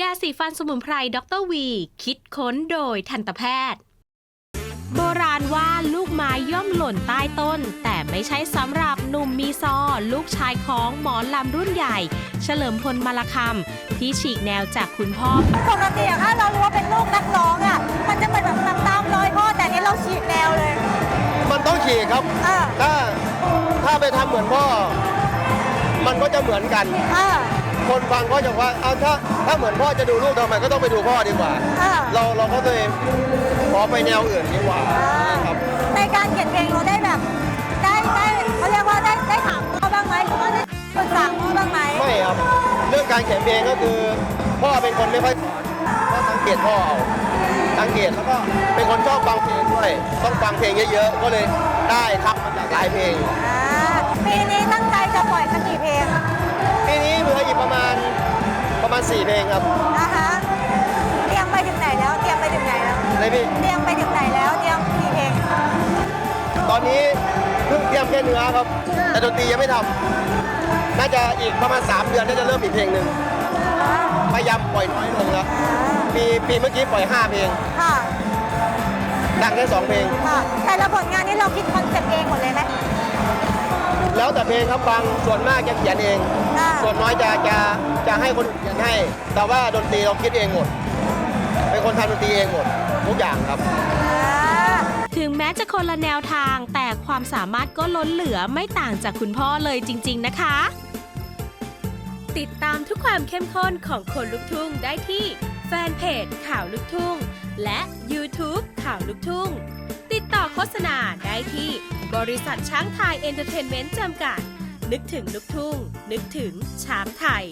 ยาสีฟันสมุนไพรดรวี คิดค้นโดยทันตแพทย์ โบราณว่าลูกไม้ย่อมหล่นใต้ต้น แต่ไม่ใช่สำหรับหนุ่มมีซอ ลูกชายของหมอลำรุ่นใหญ่ เฉลิมพลมาลคำที่ฉีกแนวจากคุณพ่อ ปกติอะถ้าเรารู้ว่าเป็นลูกนักร้องอะมันจะเหมือนแบบตามรอยพ่อแต่อันนี้เราฉีกแนวเลย มันต้องฉีกครับ เออ ถ้าถ้าไปทำเหมือนพ่อ มันก็จะเหมือนกัน เออ คนฟังก็จะว่าเอาถ้าถ้าเหมือนพ่อจะดูลูกทำไมก็ต้องไปดูพ่อดีกว่าเออเราเราก็เลยขอไปแนวอื่นดีกว่าครับในการเขียนเพลงเราได้แบบ ได้ได้เขาเรียกว่าได้ได้ถามพ่อบ้างไหมหรือว่าได้ปรึกษาพ่อบ้างไหมไม่ครับเรื่องการเขียนเพลงก็คือพ่อเป็นคนไม่ค่อยสอนก็สังเกตพ่อเอาสังเกตแล้วก็เป็นคนชอบฟังเพลงด้วย ต้องฟังเพลงเยอะๆก็เลยได้ครับมาจากหลายเพลง อ่าปีนี้ตั้งใจ มาณ4เพลงครับนะคะเตรียมไปถึงไหนแล้วเตรียมไปถึงไหนแล้วในพี่เตรียมไปถึงไหนแล้วเตรียมกี่เพลงตอนนี้เพิ่งเตรียมแค่เนื้อครับ แต่ดนตรียังไม่ทำน่าจะอีกประมาณ3เดือนน่าจะเริ่มอีกเพลงหนึ่งพยายามปล่อยน้อยลงแล้วปีปีเมื่อกี้ปล่อย5เพลงค่ะดังแค่2เพลงค่ะแต่ละผลงานนี้เราคิดคอนเซ็ปต์เองหมดเลยไหมแล้วแต่เพลงครับฟังส่วนมากจะเขียนเองอ่าส่วนน้อยจะจะ จะให้คนอื่นให้ แต่ว่าดนตรีเราคิดเองหมด เป็นคนทำดนตรีเองหมด ทุกอย่างครับ ถึงแม้จะคนละแนวทาง แต่ความสามารถก็ล้นเหลือไม่ต่างจากคุณพ่อเลยจริง ๆ นะคะ ติดตามทุกความเข้มข้นของคนลุกทุ่งได้ที่แฟนเพจข่าวลุกทุ่ง และ YouTube ข่าวลุกทุ่ง ติดต่อโฆษณาได้ที่บริษัทช้างไทยเอนเตอร์เทนเมนต์จำกัด นึกถึงลุกทุ่ง นึกถึงช้างไทย